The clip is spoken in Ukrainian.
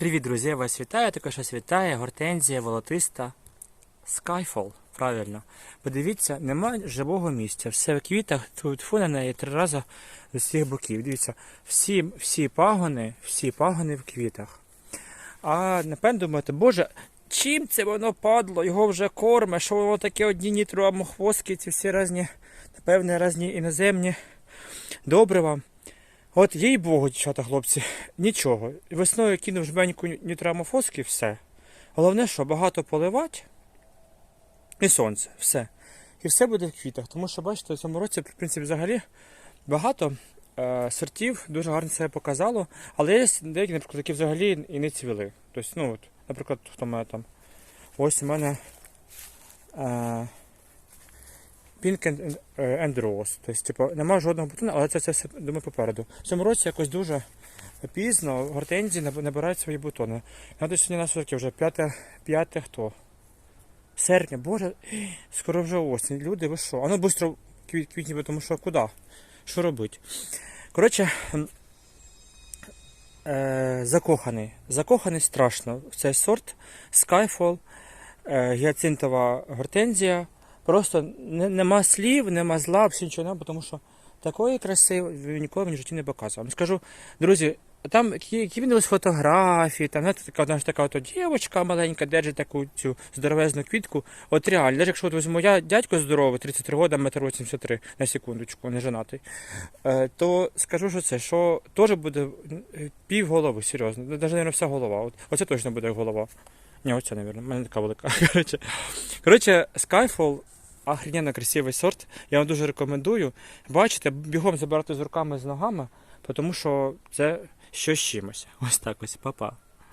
Привіт, друзі! Вас вітаю. Також вас вітає гортензія волотиста Skyfall. Правильно. Подивіться, немає живого місця. Все в квітах, тут фу на неї три рази з усіх боків. Дивіться, всі, всі пагони, всі пагони в квітах. А напевно думаєте, боже, чим це воно падло? Його вже корме, що воно таке одні нітроамохвостки, ці всі різні, напевне, різні іноземні добрива. От їй Богу, дівчата, хлопці, нічого. Весною кинув жменьку нітрамофоски, все. Головне, що багато поливати і сонце, все. І все буде в квітах. Тому що, бачите, в цьому році, в принципі, взагалі багато е, сортів дуже гарно себе показало, але є деякі, наприклад, які взагалі і не цвіли. Тобто, ну от, наприклад, хто має там. Ось у мене. Е, Pink and, е, and Rose. Тобто, типу, немає жодного бутона, але це, це все думаю попереду. В цьому році якось дуже пізно гортензії набирають свої бутони. Надо сьогодні на сутки вже 5, 5 хто? Серпня, боже, скоро вже осінь. Люди, ви що? А ну швидко квіт, квітні, тому що куди? Що робити? Коротше, е, закоханий. Закоханий страшно. Цей сорт Skyfall, е, гіацинтова гортензія. Просто нема слів, нема зла, всі нічого нема, тому що такої краси він ніколи в житті не показував. Ну, Скажу, друзі, там які, він фотографії, там знаєте, така, одна ж така от дівчинка маленька держить таку цю здоровезну квітку. От реально, навіть якщо от візьму я дядько здоровий, 33 роки, метр 83 на секундочку, не женатий, е, то скажу, що це, що теж буде пів голови, серйозно, навіть, мабуть, вся голова. От, оце точно буде голова. Ні, оця, мабуть, в мене така велика. Коротше, Коротше, Skyfall охрененно красивий сорт. Я вам дуже рекомендую. Бачите, бігом забирати з руками з ногами, тому що це щось чимось. Ось так ось, па-па.